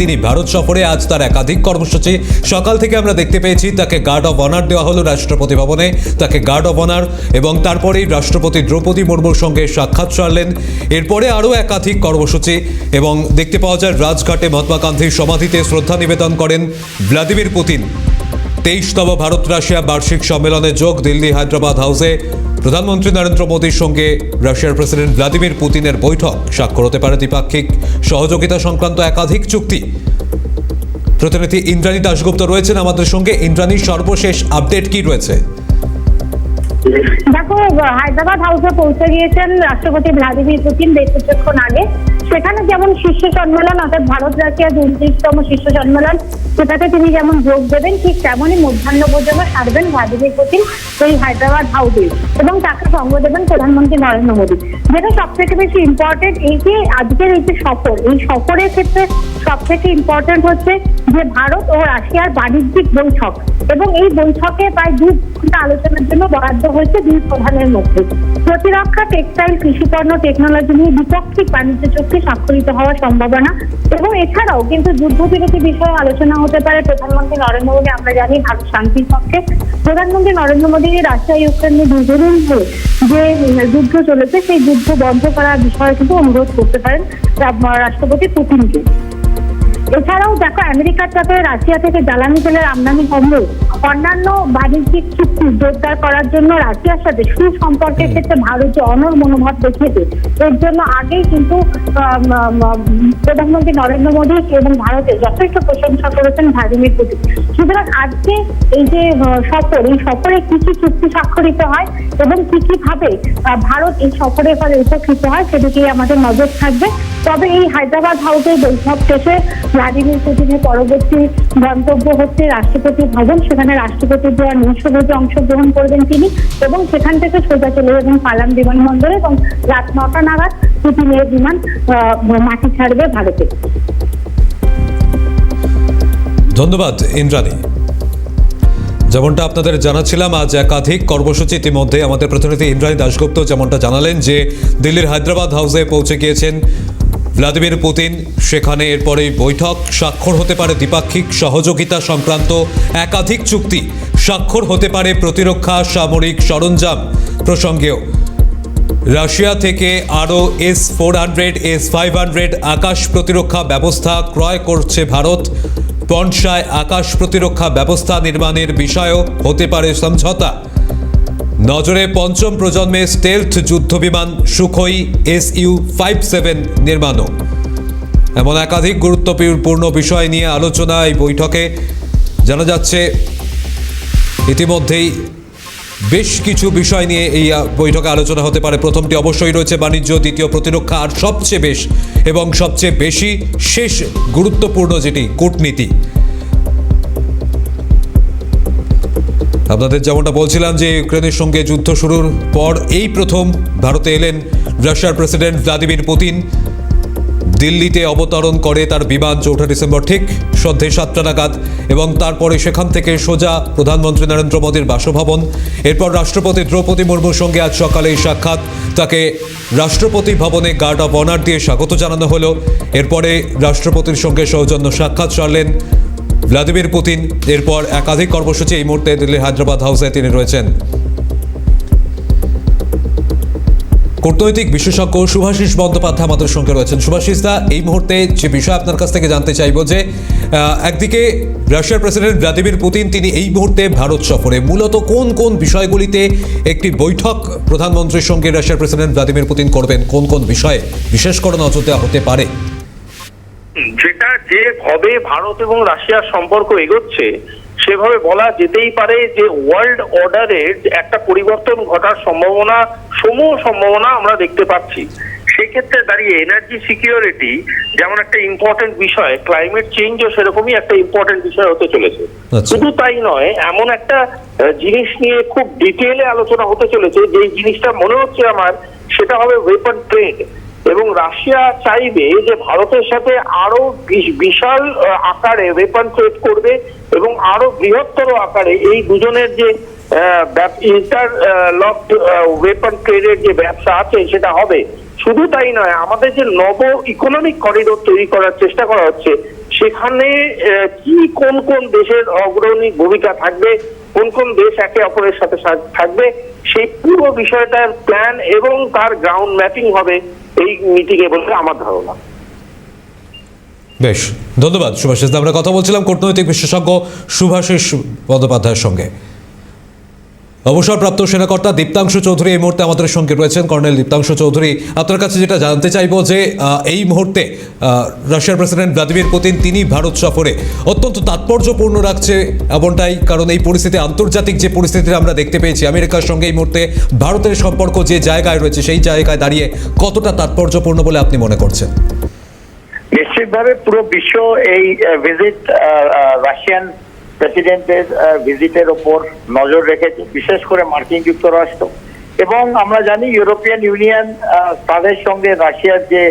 তিনি ভারত সফরে আজ তার একাধিক কর্মসূচি। সকাল থেকে আমরা দেখতে পেয়েছি, তাকে গার্ড অব অনার দেওয়া হলো রাষ্ট্রপতি ভবনে। তাকে গার্ড অফ অনার এবং তারপরেই রাষ্ট্রপতি দ্রৌপদী মুর্মুর সঙ্গে সাক্ষাৎ সারলেন। এরপরে আরও একাধিক কর্মসূচি এবং দেখতে পাওয়া যায়, রাজঘাটে মহাত্মা গান্ধীর সমাধিতে শ্রদ্ধা নিবেদন করেন ভ্লাদিমির পুতিন। তেইশতম ভারত রাশিয়া বার্ষিক সম্মেলনে যোগ দিল্লি হায়দ্রাবাদ হাউসে প্রধানমন্ত্রী নরেন্দ্র মোদীর সঙ্গে রাশিয়ার প্রেসিডেন্ট ভ্লাদিমির পুতিনের বৈঠক। স্বাক্ষর হতে পারে দ্বিপাক্ষিক সহযোগিতা সংক্রান্ত একাধিক চুক্তি। প্রতিনিধি ইন্দ্রাণী দাশগুপ্ত রয়েছেন আমাদের সঙ্গে। ইন্দ্রাণীর সর্বশেষ আপডেট কি রয়েছে? দেখো, হায়দ্রাবাদ হাউসে পৌঁছে গিয়েছেন রাষ্ট্রপতি ভ্লাদিমির পুতিন বেশ কিছুক্ষণ আগে। সেখানে যেমন শীর্ষ সম্মেলন, অর্থাৎ ভারত রাশিয়ার উনত্রিশতম শীর্ষ সম্মেলন সেটাতে তিনি যেমন যোগ দেবেন, ঠিক তেমনই মধ্যাহ্ন পর্যন্ত সারবেন ভ্লাদিমির পুতিন এই হায়দ্রাবাদ হাউসে এবং তাকে সঙ্গ দেবেন প্রধানমন্ত্রী নরেন্দ্র মোদী। যেটা সব থেকে বেশি ইম্পর্টেন্ট এই যে আজকের এই যে সফর, এই সফরের ক্ষেত্রে সব থেকে ইম্পর্টেন্ট হচ্ছে যে ভারত ও রাশিয়ার বাণিজ্যিক বৈঠক এবং এই বৈঠকে প্রায় দু ঘণ্টা আলোচনার জন্য বরাদ্দ হয়েছে দুই প্রধানের মধ্যে। প্রতিরক্ষা, টেক্সটাইল, কৃষিপণ্য, টেকনোলজি নিয়ে দ্বিপাক্ষিক বাণিজ্য চুক্তি স্বাক্ষরিত হওয়ার সম্ভাবনা এবং এছাড়াও কিন্তু যুদ্ধবিরতি বিষয়ে আলোচনা হতে পারে প্রধানমন্ত্রী নরেন্দ্র মোদী, আমরা জানি ভারত শান্তির পক্ষে। প্রধানমন্ত্রী নরেন্দ্র মোদী রাশিয়া, ইউক্রেন ধরে যে যুদ্ধ চলেছে, সেই যুদ্ধ বন্ধ করার বিষয়ে কিন্তু অনুরোধ করতে পারেন রাষ্ট্রপতি পুতিনকে। এছাড়াও দেখো, আমেরিকার সাথে রাশিয়া থেকে জ্বালানি তেলের আমদানি কমলে। অন্যান্য বাণিজ্যিক চুক্তি জোরদার করার জন্য রাশিয়ার সাথে সুসম্পর্কের ক্ষেত্রে ভারত অনর মনোভাব দেখিয়েছে। এর জন্য আগেই কিন্তু প্রধানমন্ত্রী নরেন্দ্র মোদী এবং ভারতের যথেষ্ট প্রশংসা করেছেন ভ্লাদিমির পুতিন। সুতরাং আজকে এই যে সফর, এই সফরে কি কি চুক্তি স্বাক্ষরিত হয় এবং কি কি ভাবে ভারত এই সফরের ফলে উপকৃত হয়, সেদিকেই আমাদের নজর থাকবে। তবে এই হায়দ্রাবাদ হাউসের বৈঠক শেষে ভ্লাদিমির পুতিনের পরবর্তী গন্তব্য হচ্ছে রাষ্ট্রপতি ভবন। সেখানে রাষ্ট্রপতির দেওয়া নৈশভোজে অংশগ্রহণ করবেন তিনি এবং সেখান থেকে সোজা চলে যাবেন পালাম বিমানবন্দরে এবং রাত নটা নাগাদ পুতিনের বিমান মাটি ছাড়বে ভারতে। ধন্যবাদ, ইন্দ্রাণী। যেমনটা আপনাদের জানাচ্ছিলাম, আজ একাধিক কর্মসূচি ইতিমধ্যে আমাদের প্রতিনিধি ইন্দ্রাণী দাশগুপ্ত যেমনটা জানালেন যে দিল্লির হায়দ্রাবাদ হাউসে পৌঁছে গিয়েছেন ভ্লাদিমির পুতিন, সেখানে এরপরেই বৈঠক, স্বাক্ষর হতে পারে দ্বিপাক্ষিক সহযোগিতা সংক্রান্ত একাধিক চুক্তি, স্বাক্ষর হতে পারে প্রতিরক্ষা, সামরিক সরঞ্জাম প্রসঙ্গেও। রাশিয়া থেকে আরও S four hundred, S five hundred আকাশ প্রতিরক্ষা ব্যবস্থা ক্রয় করছে ভারত। পনসায় আকাশ প্রতিরক্ষা ব্যবস্থা নির্মাণের বিষয়েও হতে পারে সমঝোতা। নজরে পঞ্চম প্রজন্মে স্টেলথ যুদ্ধবিমান Sukhoi S U five seven নির্মাণও এমন একাধিক গুরুত্বপূর্ণ বিষয় নিয়ে আলোচনা এই বৈঠকে। জানা যাচ্ছে, ইতিমধ্যেই বেশ কিছু বিষয় নিয়ে এই বৈঠকে আলোচনা হতে পারে। প্রথমটি অবশ্যই রয়েছে বাণিজ্য, দ্বিতীয় প্রতিরক্ষা, আর সবচেয়ে বেশ এবং সবচেয়ে বেশি, শেষ গুরুত্বপূর্ণ যেটি কূটনীতি। আপনাদের যেমনটা বলছিলাম যে ইউক্রেনের সঙ্গে যুদ্ধ শুরুর পর এই প্রথম ভারতে এলেন রাশিয়ার প্রেসিডেন্ট ভ্লাদিমির পুতিন। দিল্লিতে অবতরণ করে তার বিমান চৌঠা ডিসেম্বর ঠিক সন্ধ্যে সাতটা নাগাদ এবং তারপরে সেখান থেকে সোজা প্রধানমন্ত্রী নরেন্দ্র মোদীর বাসভবন। এরপর রাষ্ট্রপতি দ্রৌপদী মুর্মুর সঙ্গে আজ সকালে এই সাক্ষাৎ। তাকে রাষ্ট্রপতি ভবনে গার্ড অফ অনার দিয়ে স্বাগত জানানো হলো। এরপরে রাষ্ট্রপতির সঙ্গে সৌজন্য সাক্ষাৎ সারলেন ভ্লাদিমির পুতিন, এরপর একাধিক কর্মসূচি এই মুহূর্তে দিল্লির হায়দ্রাবাদ হাউসে তিনি রয়েছেন। কূটনৈতিক বিশেষজ্ঞ সুভাষিস বন্দ্যোপাধ্যায় আমাদের সঙ্গে রয়েছেন। সুভাষিস দা, এই মুহূর্তে যে বিষয় আপনার কাছ থেকে জানতে চাইব যে একদিকে রাশিয়ার প্রেসিডেন্ট ভ্লাদিমির পুতিন, তিনি এই মুহূর্তে ভারত সফরে। মূলত কোন কোন বিষয়গুলিতে একটি বৈঠক প্রধানমন্ত্রীর সঙ্গে রাশিয়ার প্রেসিডেন্ট ভ্লাদিমির পুতিন করবেন? কোন কোন বিষয়ে বিশেষ করে নজর দেওয়া হতে পারে? যেটা যে ভাবে ভারত এবং রাশিয়ার সম্পর্ক এগোচ্ছে সেভাবে বলা যেতেই পারে যে ওয়ার্ল্ড অর্ডারের একটা পরিবর্তন ঘটার সম্ভাবনা সমূহ সম্ভাবনা আমরা দেখতে পাচ্ছি। সেক্ষেত্রে দাঁড়িয়ে এনার্জি সিকিউরিটি যেমন একটা ইম্পর্টেন্ট বিষয় ক্লাইমেট চেঞ্জও সেরকমই একটা ইম্পর্টেন্ট বিষয় হতে চলেছে। আচ্ছা। শুধু তাই নয় এমন একটা জিনিস নিয়ে খুব ডিটেলে আলোচনা হতে চলেছে যে জিনিসটা মনে হচ্ছে আমার সেটা হবে ওয়েপন ট্রেড এবং রাশিয়া চাইবে যে ভারতের সাথে আরও বিশ- বিশাল আকারে ওয়েপন ট্রেড করবে এবং আরও বৃহত্তর আকারে এই দুজনের যে ইন্টার লক ওয়েপন ট্রেডের যে ব্যবসা আছে সেটা হবে। শুধু তাই নয়, আমাদের যে নব ইকোনমিক করিডোর তৈরি করার চেষ্টা করা হচ্ছে, সেখানে কি কোন কোন দেশের অগ্রণী ভূমিকা থাকবে কোন কোন দেশ একে অপরের সাথে থাকবে, সেই পুরো বিষয়টার প্ল্যান এবং তার গ্রাউন্ড ম্যাপিং হবে এই মিটিং এ বলতে আমার ধারণা বেশ, ধন্যবাদ সুভাষিস। আমরা কথা বলছিলাম কূটনৈতিক বিশেষজ্ঞ সুভাষিস বন্দ্যোপাধ্যায়ের সঙ্গে অবসরপ্রাপ্ত সেনাকর্তা দীপ্তাংশু চৌধুরী এই মুহূর্তে আমাদের সঙ্গে রয়েছেন। কর্নেল দীপ্তাংশু চৌধুরী, আপনার কাছে যেটা জানতে চাইব যে এই মুহূর্তে রাশিয়ার প্রেসিডেন্ট ভ্লাদিমির পুতিন, তিনি ভারত সফরে অত্যন্ত তাৎপর্যপূর্ণ রাখছে এমনটাই, কারণ এই পরিস্থিতি, আন্তর্জাতিক যে পরিস্থিতি আমরা দেখতে পেয়েছি, আমেরিকার সঙ্গে এই মুহূর্তে ভারতের সম্পর্ক যে জায়গায় রয়েছে, সেই জায়গায় দাঁড়িয়ে কতটা তাৎপর্যপূর্ণ বলে আপনি মনে করছেন? নিশ্চিতভাবে পুরো বিশ্ব এই ভিজিট রাশিয়ান প্রেসিডেন্টের ভিজিটের ওপর নজর রেখেছে বিশেষ করে মার্কিন যুক্তরাষ্ট্র। এবং আমরা জানি ইউরোপিয়ান ইউনিয়ন তাদের সঙ্গে রাশিয়ার যে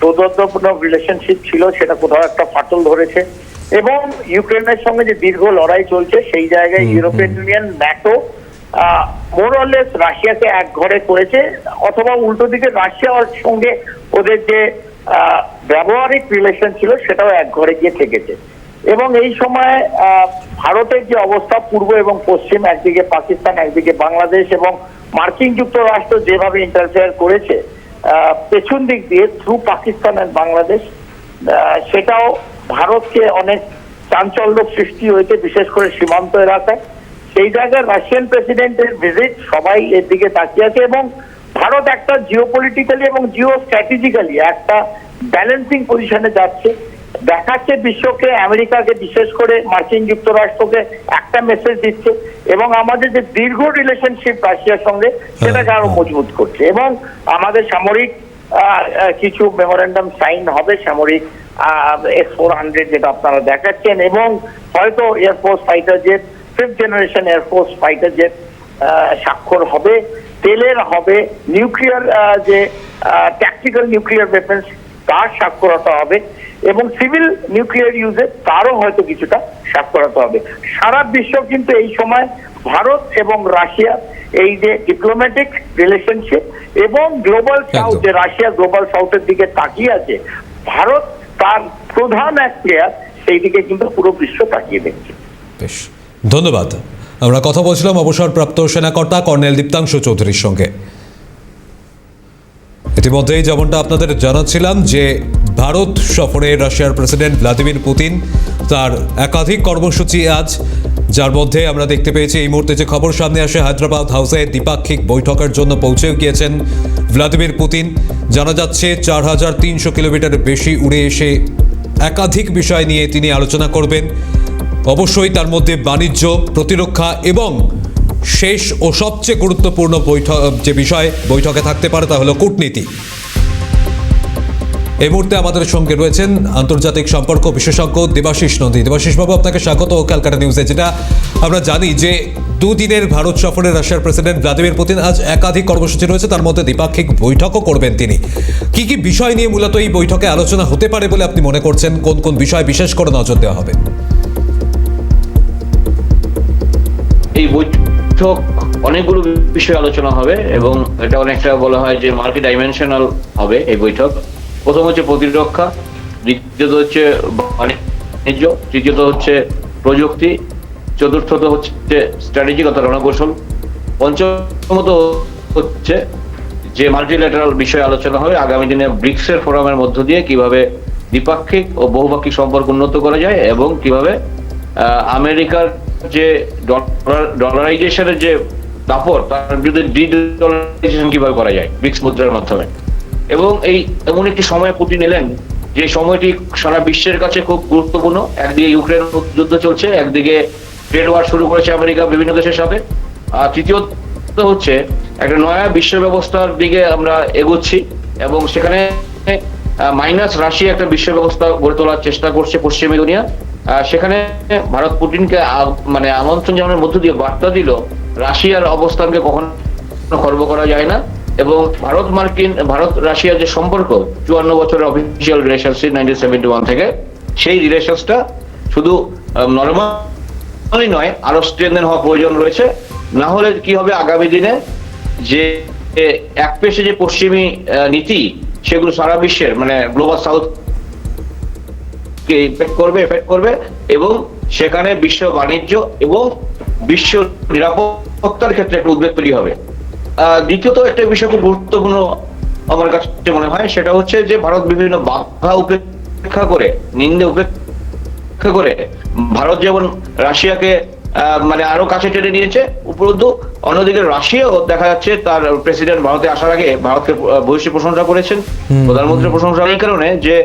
সৌদর্যপূর্ণ রিলেশনশিপ ছিল সেটা কোথাও একটা ফাটল ধরেছে। এবং ইউক্রেনের সঙ্গে যে দীর্ঘ লড়াই চলছে সেই জায়গায় ইউরোপিয়ান ইউনিয়ন ন্যাটো মোরলেস রাশিয়াকে এক ঘরে করেছে অথবা উল্টো দিকে রাশিয়ার সঙ্গে ওদের যে ব্যবহারিক রিলেশন ছিল সেটাও এক ঘরে গিয়ে থেকেছে। এবং এই সময় ভারতের যে অবস্থা, পূর্ব এবং পশ্চিম, একদিকে পাকিস্তান, একদিকে বাংলাদেশ এবং মার্কিন যুক্তরাষ্ট্র যেভাবে ইন্টারফেয়ার করেছে পেছন দিক দিয়ে থ্রু পাকিস্তান আর বাংলাদেশ সেটাও ভারতকে অনেক চাঞ্চল্য সৃষ্টি হয়েছে, বিশেষ করে সীমান্ত এলাকায়। সেই জায়গায় রাশিয়ান প্রেসিডেন্টের ভিজিট সবাই এর দিকে তাকিয়ে আছে এবং ভারত একটা জিও পলিটিক্যালি এবং জিও স্ট্র্যাটেজিক্যালি একটা ব্যালেন্সিং পজিশনে যাচ্ছে। দেখাচ্ছে বিশ্বকে আমেরিকাকে বিশেষ করে মার্কিন যুক্তরাষ্ট্রকে একটা মেসেজ দিচ্ছে এবং আমাদের যে দীর্ঘ রিলেশনশিপ রাশিয়ার সঙ্গে সেটাকে আরও মজবুত করছে এবং আমাদের সামরিক কিছু মেমোরেন্ডাম সাইন হবে সামরিক এস ফোর হান্ড্রেড যেটা আপনারা দেখাচ্ছেন এবং হয়তো air force fighter jet fifth generation air force fighter jet স্বাক্ষর হবে তেলের হবে নিউক্লিয়ার যে ট্যাকটিক্যাল নিউক্লিয়ার ওয়েপন্স তার স্বাক্ষরতা হবে। এবং সিভিল নিউক্লিয়ার ইউজে তারও হয়তো কিছুটা স্বাক্ষরতা হবে। সারা বিশ্ব কিন্তু এই সময় ভারত এবং রাশিয়া এই যে ডিপ্লোম্যাটিক রিলেশনশিপ এবং গ্লোবাল সাউথ যে রাশিয়া গ্লোবাল সাউথের দিকে তাকিয়ে আছে ভারত তার প্রধান এক প্লেয়ার সেই দিকে কিন্তু পুরো বিশ্ব তাকিয়ে দেখছে। বেশ ধন্যবাদ। আমরা কথা বলছিলাম অবসরপ্রাপ্ত সেনাকর্তা কর্নেল দীপ্তাংশু চৌধুরীর সঙ্গে। ইতিমধ্যেই যেমনটা আপনাদের জানাচ্ছিলাম যে ভারত সফরে রাশিয়ার প্রেসিডেন্ট ভ্লাদিমির পুতিন তার একাধিক কর্মসূচি আজ, যার মধ্যে আমরা দেখতে পেয়েছি এই মুহূর্তে যে খবর সামনে আসে, হায়দ্রাবাদ হাউসে দ্বিপাক্ষিক বৈঠকের জন্য পৌঁছেও গিয়েছেন ভ্লাদিমির পুতিন। জানা যাচ্ছে চার হাজার তিনশো কিলোমিটার বেশি উড়ে এসে একাধিক বিষয় নিয়ে তিনি আলোচনা করবেন। অবশ্যই তার মধ্যে বাণিজ্য, প্রতিরক্ষা এবং শেষ ও সবচেয়ে গুরুত্বপূর্ণ বৈঠক, যে বিষয় বৈঠকে থাকতে পারে তা হলো কূটনীতি। এই মুহূর্তে আমাদের সঙ্গে রয়েছেন আন্তর্জাতিক সম্পর্ক বিশেষজ্ঞ দেবাশিস নন্দী। দেবাশিস বাবু, আপনাকে স্বাগত ক্যালকাটা নিউজে, যেটা আমরা জানি যে দুদিনের ভারত সফরে রাশিয়ার প্রেসিডেন্ট ভ্লাদিমির পুতিন আজ একাধিক কর্মসূচি রয়েছে, তার মধ্যে দ্বিপাক্ষিক বৈঠকও করবেন তিনি। কি কি বিষয় নিয়ে মূলত এই বৈঠকে আলোচনা হতে পারে বলে আপনি মনে করছেন? কোন কোন বিষয় বিশেষ করে নজর দেওয়া হবে? এই বৈঠক অনেকগুলো বিষয়ে আলোচনা হবে এবং এটা অনেকটা বলা হয় যে মাল্টি ডাইমেনশনাল হবে এই বৈঠক। প্রথম হচ্ছে প্রতিরক্ষা, দ্বিতীয়ত হচ্ছে বাণিজ্য, তৃতীয়ত হচ্ছে প্রযুক্তি, চতুর্থত হচ্ছে স্ট্র্যাটেজিক অর্থাৎ রণকৌশল, পঞ্চমত হচ্ছে যে মাল্টিল্যাটারাল বিষয়ে আলোচনা হবে আগামী দিনে ব্রিক্সের ফোরামের মধ্য দিয়ে কীভাবে দ্বিপাক্ষিক ও বহুপাক্ষিক সম্পর্ক উন্নত করা যায় এবং কীভাবে আমেরিকার যে ডলার, ডলারাইজেশনের যে দাপট, তার বিরুদ্ধে ডিডলারাইজেশন কীভাবে করা যায়, ব্রিক্স মুদ্রার মাধ্যমে। এবং এই এমন একটি সময় পুতিন এলেন, যে সময়টি সারা বিশ্বের কাছে খুব গুরুত্বপূর্ণ। একদিকে ইউক্রেন যুদ্ধ চলছে, একদিকে ট্রেড ওয়ার শুরু করেছে আমেরিকা বিভিন্ন দেশের সাথে। আর তৃতীয়ত হচ্ছে, একটা নয়া বিশ্ব ব্যবস্থার দিকে আমরা এগোচ্ছি এবং সেখানে মাইনাস রাশিয়া একটা বিশ্ব ব্যবস্থা গড়ে তোলার চেষ্টা করছে পশ্চিমী দুনিয়া। সেখানে ভারত পুটিনকে মানে আমন্ত্রণ জানানোর মধ্য দিয়ে বার্তা দিল, রাশিয়ার অবস্থানকে কখনো খর্ব করা যায় না। এবং ভারত মার্কিন, ভারত রাশিয়ার যে সম্পর্ক, চুয়ান্ন বছরের official relationship nineteen seventy one থেকে, সেই রিলেশনসটা শুধু নর্মালি নয়, আরও স্ট্রেনদেন হওয়া প্রয়োজন রয়েছে। না হলে কি হবে আগামী দিনে? যে এক পেশে যে পশ্চিমী নীতি, সেগুলো সারা বিশ্বের মানে গ্লোবাল সাউথ কে ইফেক্ট করবে এফেক্ট করবে, এবং সেখানে বিশ্ব বাণিজ্য এবং বিশ্ব নিরাপত্তার ক্ষেত্রে একটা উদ্বেগ তৈরি হবে। দ্বিতীয়ত একটা বিষয় খুব গুরুত্বপূর্ণ আমার কাছে মনে হয় সেটা হচ্ছে যে ভারত বিভিন্ন বাধা উপেক্ষা করে নিন্দে উপেক্ষা করে ভারত যেমন রাশিয়াকে মানে আরও কাছে টেনে নিয়েছে উপরন্তু অন্যদিকে রাশিয়াও দেখা যাচ্ছে তার প্রেসিডেন্ট ভারতে আসার আগে ভারতকে ভূয়সী প্রশংসা করেছেন প্রধানমন্ত্রী প্রশংসা এই কারণে যে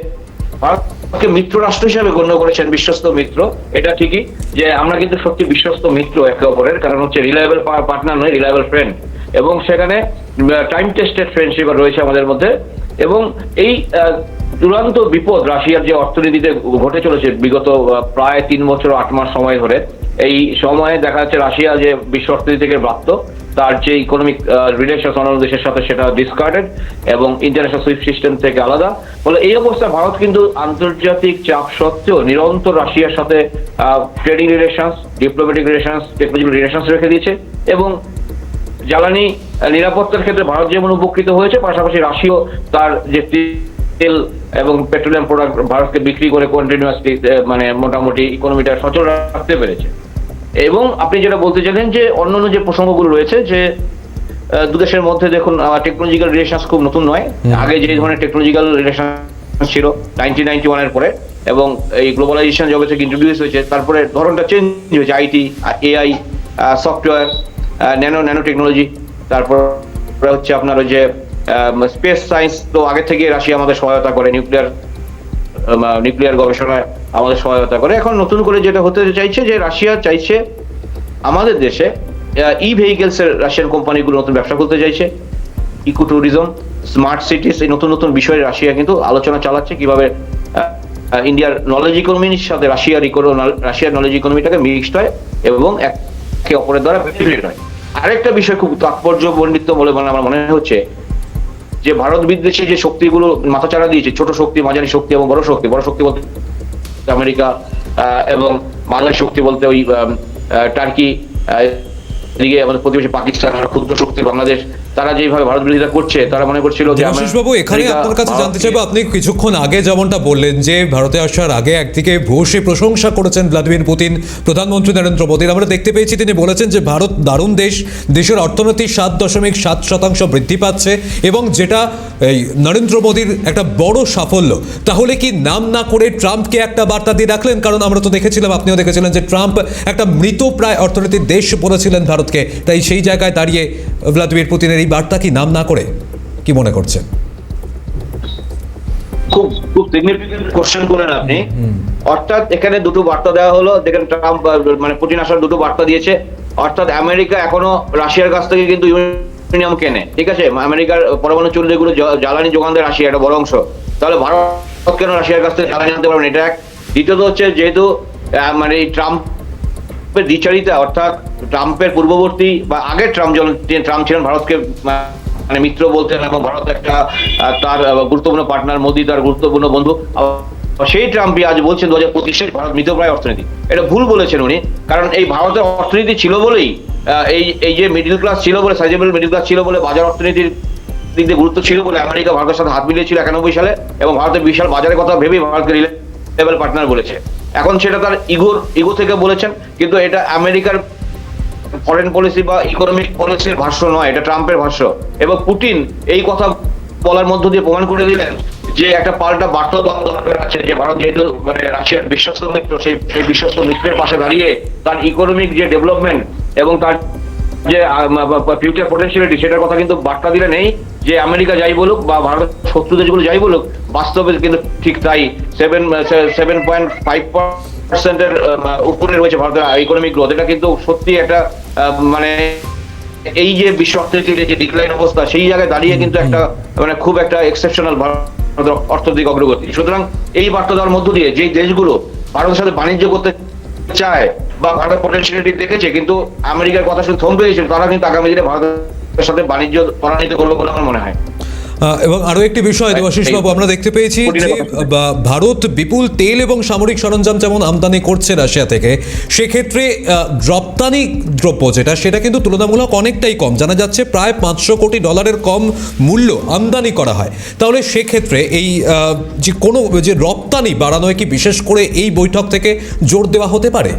ভারতকে মিত্র রাষ্ট্র হিসেবে গণ্য করেছেন বিশ্বস্ত মিত্র এটা ঠিকই যে আমরা কিন্তু সত্যি বিশ্বস্ত মিত্র একে অপরের কারণ হচ্ছে রিলায়েবল পার্টনার নয় রিলায়েবল ফ্রেন্ড এবং সেখানে টাইম টেস্টেড ফ্রেন্ডশিপ রয়েছে আমাদের মধ্যে। এবং এই চূড়ান্ত বিপদ রাশিয়ার যে অর্থনীতিতে ঘটে চলেছে বিগত প্রায় তিন বছর, আট মাস সময় ধরে, এই সময়ে দেখা যাচ্ছে রাশিয়া যে বিশ্ব অর্থনীতি থেকে প্রাপ্ত, তার যে ইকোনমিক রিলেশন অন্য দেশের সাথে সেটা ডিসকার্ডেড এবং ইন্টারন্যাশনাল সুইফট সিস্টেম থেকে আলাদা। ফলে এই অবস্থায় ভারত কিন্তু আন্তর্জাতিক চাপ সত্ত্বেও নিরন্তর রাশিয়ার সাথে trading relations diplomatic relations technological relations রেখে দিয়েছে এবং জ্বালানি নিরাপত্তার ক্ষেত্রে ভারত যেমন উপকৃত হয়েছে পাশাপাশি রাশিয়াও তার যে তেল এবং পেট্রোলিয়াম প্রোডাক্ট ভারতকে বিক্রি করে কন্টিনিউয়াসলি মানে মোটামুটি ইকোনমিটা সচল রাখতে পেরেছে। এবং আপনি যেটা বলতে চাইলেন যে অন্যান্য যে প্রসঙ্গগুলো রয়েছে যে দু দেশের মধ্যে দেখুন টেকনোলজিক্যাল রিলেশনস খুব নতুন নয়। আগে যে ধরনের টেকনোলজিক্যাল রিলেশন ছিল নাইনটিন নাইনটি ওয়ানের পরে এবং এই গ্লোবালাইজেশন জগতে ইন্ট্রোডিউস হয়েছে তারপরে ধরনটা চেঞ্জ হয়েছে IT AI software nano nano technology তারপর হচ্ছে আপনার ওই যে স্পেস সায়েন্স তো আগে থেকে রাশিয়া আমাদের সহায়তা করে নিউক্লিয়ার নিউক্লিয়ার গবেষণায় আমাদের সহায়তা করে। এখন নতুন করে যেটা হতে চাইছে যে রাশিয়া চাইছে আমাদের দেশে ই ভেহিকেলস এর রাশিয়ান কোম্পানিগুলো নতুন ব্যবসা করতে চাইছে ইকো ট্যুরিজম স্মার্ট সিটিস এই নতুন নতুন বিষয়ে রাশিয়া কিন্তু আলোচনা চালাচ্ছে কীভাবে ইন্ডিয়ার নলেজ ইকোনমির সাথে রাশিয়ার ইকোনো রাশিয়ার নলেজ ইকোনমিটাকে মিক্সড হয় এবং একে অপরের দ্বারা বেনিফিট হয়। আরেকটা বিষয় খুব তাৎপর্য বন্ডিত বলে আমার মনে হচ্ছে, যে ভারত বিদ্বেষে যে শক্তিগুলো মাথাচাড়া দিয়েছে, ছোট শক্তি, মাঝারি শক্তি এবং বড় শক্তি বড় শক্তি বলতে আমেরিকা এবং মাঝারি শক্তি বলতে ওই টার্কি এদিকে আমাদের প্রতিবেশী পাকিস্তান ক্ষুদ্র শক্তি বাংলাদেশ তারা যেভাবে ভারত বিরোধিতা করছে তারা মনে করছিল যে বাবু এখানে আপনার কাছে জানতে চাইব আপনি কিছুক্ষণ আগে যেমনটা বললেন যে ভারতে আসার আগে একদিকে ভূয়সী প্রশংসা করেছেন ভ্লাদিমির পুতিন প্রধানমন্ত্রী নরেন্দ্র মোদীর। আমরা দেখতে পেয়েছি তিনি বলেছেন যে ভারত দারুণ দেশ দেশের অর্থনীতি সাত দশমিক সাত শতাংশ বৃদ্ধি পাচ্ছে এবং যেটা এই নরেন্দ্র মোদীর একটা বড় সাফল্য। তাহলে কি নাম না করে ট্রাম্পকে একটা বার্তা দিয়ে রাখলেন? কারণ আমরা তো দেখেছিলাম আপনিও দেখেছিলেন যে ট্রাম্প একটা মৃত প্রায় অর্থনীতির দেশ বলেছিলেন ভারতকে। তাই সেই জায়গায় দাঁড়িয়ে ভ্লাদিমির পুতিনের এই বার্তা কি নাম না করে কি মনে করছেন? খুব খুব সিগনিফিকেন্ট কোশ্চেন করেন আপনি। অর্থাৎ এখানে দুটো বার্তা দেওয়া হলো, দেখেন ট্রাম্প মানে পুতিন আসার দুটো বার্তা দিয়েছে। অর্থাৎ আমেরিকা এখনও রাশিয়ার কাছ থেকে কিন্তু ইউরেনিয়াম কেনে, ঠিক আছে? আমেরিকার পরমাণু চুল্লি যেগুলো জ্বালানি যোগান দেয় রাশিয়া একটা বড় অংশ। তাহলে ভারত কেন রাশিয়ার কাছ থেকে জ্বালানি আনতে পারবেন এটা এক। দ্বিতীয়ত হচ্ছে যেহেতু মানে এই ট্রাম্প ট্রাম্পের দ্বিচারিতা, অর্থাৎ ট্রাম্পের পূর্ববর্তী বা আগের ট্রাম্প ট্রাম্প ছিলেন, ভারতকে মানে মিত্র বলতেন এবং ভারত একটা তার গুরুত্বপূর্ণ পার্টনার মোদী তার গুরুত্বপূর্ণ বন্ধু। সেই ট্রাম্পই আজ বলছেন, দু হাজার পঁচিশে ভারত মৃতপ্রায় অর্থনীতি। এটা ভুল বলেছেন উনি, কারণ এই ভারতের অর্থনীতি ছিল বলেই এই এই যে মিডিল ক্লাস ছিল বলে সাইজেবল মিডিল ক্লাস ছিল বলে, বাজার অর্থনীতির দিক দিয়ে গুরুত্ব ছিল বলে আমেরিকা ভারতের সাথে হাত মিলিয়েছিল একানব্বই সালে, এবং ভারতের বিশাল বাজারের কথা ভেবেই ভারতকে রিলেভেল পার্টনার বলেছে। এখন সেটা তার ইগোর ইগো থেকে বলেছেন, কিন্তু এটা আমেরিকার ফরেন পলিসি বা ইকোনমিক পলিসির ভাষ্য নয়, এটা ট্রাম্পের ভাষ্য। এবং পুতিন এই কথা বলার মধ্য দিয়ে প্রমাণ করে দিলেন যে একটা পাল্টা বার্তা দেওয়া দরকার আছে যে ভারত যেহেতু মানে রাশিয়ার বিশ্বস্ত মিত্র, সেই সেই বিশ্বস্ত মিত্রের পাশে দাঁড়িয়ে তার ইকোনমিক যে ডেভেলপমেন্ট এবং তার যে ফিউচার পটেন্সিয়ালিটি সেটার কথা কিন্তু বার্তা দিলে নেই যে আমেরিকা যাই বলুক বা ভারতের শত্রু দেশগুলো যাই বলুক, বাস্তবে কিন্তু ঠিক তাই। সেভেন সেভেন পয়েন্ট ফাইভ পার্সেন্টের উপরে রয়েছে ভারতের ইকোনমিক গ্রোথ এটা কিন্তু সত্যি একটা মানে এই যে বিশ্ব অর্থনীতির যে ডিক্লাইন অবস্থা সেই জায়গায় দাঁড়িয়ে কিন্তু একটা মানে খুব একটা এক্সেপশনাল অর্থনৈতিক অগ্রগতি। সুতরাং এই বার্তা দেওয়ার মধ্য দিয়ে যে দেশগুলো ভারতের সাথে বাণিজ্য করতে চায় বা ভারতের পটেন্সিয়ালিটি দেখেছে কিন্তু আমেরিকার কথা শুনে থমকে গেছিল তারা কিন্তু আগামী দিনে ভারতের সাথে বাণিজ্য ত্বরান্বিত করবে বলে আমার মনে হয়। এবং আরও একটি বিষয় দেবাশিস বাবু আমরা দেখতে পেয়েছি যে ভারত বিপুল তেল এবং সামরিক সরঞ্জাম যেমন আমদানি করছে রাশিয়া থেকে সেক্ষেত্রে রপ্তানি দ্রব্য যেটা সেটা কিন্তু তুলনামূলক অনেকটাই কম। জানা যাচ্ছে প্রায় পাঁচশো কোটি ডলারের কম মূল্য আমদানি করা হয়। তাহলে সেক্ষেত্রে এই যে কোনো যে রপ্তানি বাড়ানোয় কি বিশেষ করে এই বৈঠক থেকে জোর দেওয়া হতে পারে?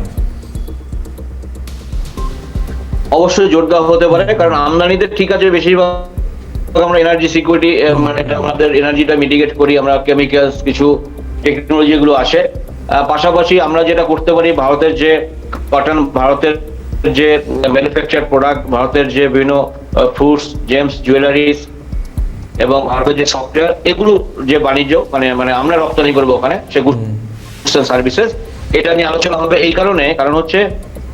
অবশ্যই জোর দেওয়া হতে পারে কারণ আমদানিতে ঠিক আছে বেশিরভাগ আমরা এনার্জি সিকিউরিটি মানে আমাদের এনার্জিটা মিটিগেট করি, আমরা কেমিক্যালস কিছু টেকনোলজি গুলো আসে। পাশাপাশি আমরা যেটা করতে পারি, ভারতের যে কটন ভারতের যে ম্যানুফ্যাকচার প্রোডাক্ট ভারতের যে বিভিন্ন ফ্রুটস জেমস জুয়েলারিস এবং ভারতের যে সফটওয়্যার এগুলো যে বাণিজ্য মানে মানে আমরা রপ্তানি করব ওখানে, সে সেগুলো সার্ভিসেস এটা নিয়ে আলোচনা হবে এই কারণে। কারণ হচ্ছে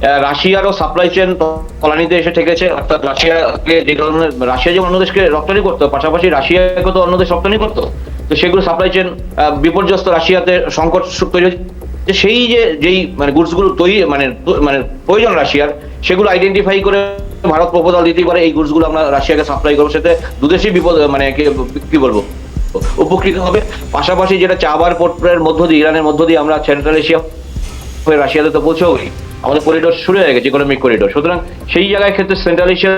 রাশিয়ারও সাপ্লাই চেন কলানিতে এসে ঠেকেছে। অর্থাৎ রাশিয়াকে যে ধরনের রাশিয়া যে অন্য দেশকে রপ্তানি করতো, পাশাপাশি রাশিয়াকে তো অন্য দেশ রপ্তানি করতো। তো সেগুলো সাপ্লাই চেন বিপর্যস্ত রাশিয়াতে সংকট তৈরি যে সেই যে, যেই মানে গুডসগুলো তৈরি মানে মানে প্রয়োজন রাশিয়ার, সেগুলো আইডেন্টিফাই করে ভারত প্রপোজাল দিতে পারে। এই গুডসগুলো আমরা রাশিয়াকে সাপ্লাই করব। সেটা দুদেশই বিপদ মানে কি- বলব? উপকৃত হবে। পাশাপাশি যেটা চাবার পোর্টের মধ্য দিয়ে, ইরানের মধ্য দিয়ে আমরা সেন্ট্রাল এশিয়া হয়ে রাশিয়াতে তো পৌঁছেওই আমাদের করিডোর শুরু হয়ে গেছে ইকোনমিক করিডোর সুতরাং সেই জায়গায় ক্ষেত্রে সেন্ট্রাল এশিয়ার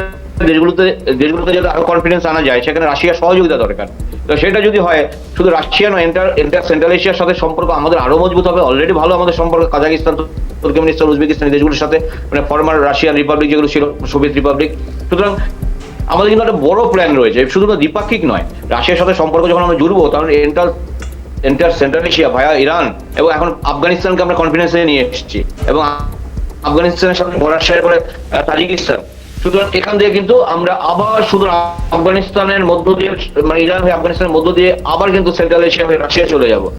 দেশগুলোতে দেশগুলোতে যাতে আরও কনফিডেন্স আনা যায়, সেখানে রাশিয়ার সহযোগিতা দরকার। তো সেটা যদি হয়, শুধু রাশিয়া নয় এন্টার এন্টার সেন্ট্রাল এশিয়ার সাথে সম্পর্ক আমাদের আরও মজবুত হবে। অলরেডি ভালো আমাদের সম্পর্ক কাজাকিস্তান তুর্কমেনিস্তান উজবেকিস্তান দেশগুলোর সাথে মানে ফর্মার রাশিয়ান রিপাবলিক যেগুলো ছিল সোভিয়েত রিপাবলিক সুতরাং আমাদের কিন্তু একটা বড় প্ল্যান রয়েছে শুধু দ্বিপাক্ষিক নয়। রাশিয়ার সাথে সম্পর্ক যখন আমরা জুড়বো, তখন enter enter central Asia via Iran এবং এখন আফগানিস্তানকে আমরা কনফিডেন্সে নিয়ে এসেছি। এবং আফগানিস্তানের সাথে বর্ডার শেয়ার করে তাজিকিস্তান। সুতরাং এখান থেকে কিন্তু আমরা আবার শুধু আফগানিস্তানের মধ্য দিয়ে মানে ইরান হয়ে আফগানিস্তানের মধ্য দিয়ে আবার কিন্তু সেন্ট্রাল এশিয়া হয়ে রাশিয়া চলে যাব।